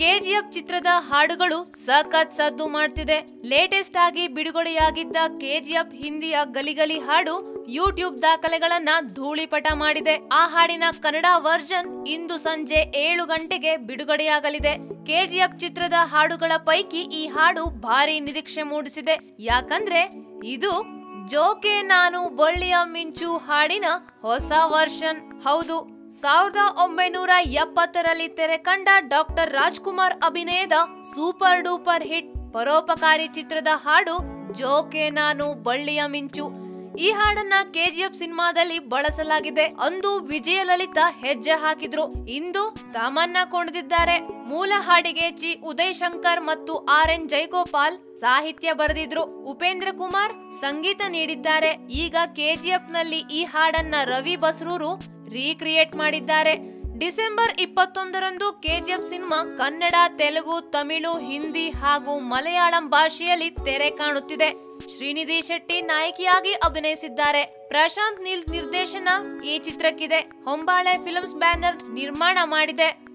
KGF ಚಿತ್ರದ ಹಾಡುಗಳು ಸಖತ್ ಸದ್ದು ಮಾಡ್ತಿದೆ. ಲೇಟೆಸ್ಟ್ ಆಗಿ ಬಿಡುಗಡೆಯಾಗಿದ್ದ ಕೆಜಿಎಫ್ ಹಿಂದಿಯ ಗಲಿಗಲಿ ಹಾಡು ಯೂಟ್ಯೂಬ್ ದಾಖಲೆಗಳನ್ನ ಧೂಳಿಪಟ ಮಾಡಿದೆ. ಆ ಹಾಡಿನ ಕನ್ನಡ ವರ್ಜನ್ ಇಂದು ಸಂಜೆ ಏಳು ಗಂಟೆಗೆ ಬಿಡುಗಡೆಯಾಗಲಿದೆ. ಕೆಜಿಎಫ್ ಚಿತ್ರದ ಹಾಡುಗಳ ಪೈಕಿ ಈ ಹಾಡು ಭಾರಿ ನಿರೀಕ್ಷೆ ಮೂಡಿಸಿದೆ. ಯಾಕಂದ್ರೆ ಇದು ಜೋಕೆ ನಾನು ಬಳ್ಳಿಯ ಮಿಂಚು ಹಾಡಿನ ಹೊಸ ವರ್ಷನ್ ಹೌದು ಸಾವಿರದ ಒಂಬೈನೂರ ಎಪ್ಪತ್ತರಲ್ಲಿ ತೆರೆ ಕಂಡ ಡಾಕ್ಟರ್ ರಾಜ್ಕುಮಾರ್ ಅಭಿನಯದ ಸೂಪರ್ ಡೂಪರ್ ಹಿಟ್ ಪರೋಪಕಾರಿ ಚಿತ್ರದ ಹಾಡು ಜೋಕೆ ನಾನು ಬಳ್ಳಿಯ ಮಿಂಚು. ಈ ಹಾಡನ್ನ ಕೆಜಿಎಫ್ ಸಿನಿಮಾದಲ್ಲಿ ಬಳಸಲಾಗಿದೆ. ಅಂದು ವಿಜಯಲಲಿತಾ ಹೆಜ್ಜೆ ಹಾಕಿದ್ರು. ಇಂದು ತಮನ್ನ ಕುಣಿದಿದ್ದಾರೆ ಮೂಲ ಹಾಡಿಗೆ ಜಿ ಉದಯ್ ಶಂಕರ್ ಮತ್ತು ಆರ್ ಎನ್ ಜೈಗೋಪಾಲ್ ಸಾಹಿತ್ಯ ಬರೆದಿದ್ರು. ಉಪೇಂದ್ರ ಕುಮಾರ್ ಸಂಗೀತ ನೀಡಿದ್ದಾರೆ. ಈಗ ಕೆಜಿಎಫ್ನಲ್ಲಿ ಈ ಹಾಡನ್ನ ರವಿ ಬಸ್ರೂರು ರೀಕ್ರಿಯೇಟ್ ಮಾಡಿದ್ದಾರೆ. ಡಿಸೆಂಬರ್ ಇಪ್ಪತ್ತೊಂದರಂದು ಕೆಜಿಎಫ್ ಸಿನಿಮಾ ಕನ್ನಡ, ತೆಲುಗು, ತಮಿಳು, ಹಿಂದಿ ಹಾಗೂ ಮಲಯಾಳಂ ಭಾಷೆಯಲ್ಲಿ ತೆರೆ ಕಾಣುತ್ತಿದೆ. ಶ್ರೀನಿಧಿ ಶೆಟ್ಟಿ ನಾಯಕಿಯಾಗಿ ಅಭಿನಯಿಸಿದ್ದಾರೆ. ಪ್ರಶಾಂತ್ ನೀಲ್ ನಿರ್ದೇಶನ ಈ ಚಿತ್ರಕ್ಕಿದೆ. ಹೊಂಬಾಳೆ ಫಿಲ್ಮ್ಸ್ ಬ್ಯಾನರ್ ನಿರ್ಮಾಣ ಮಾಡಿದೆ.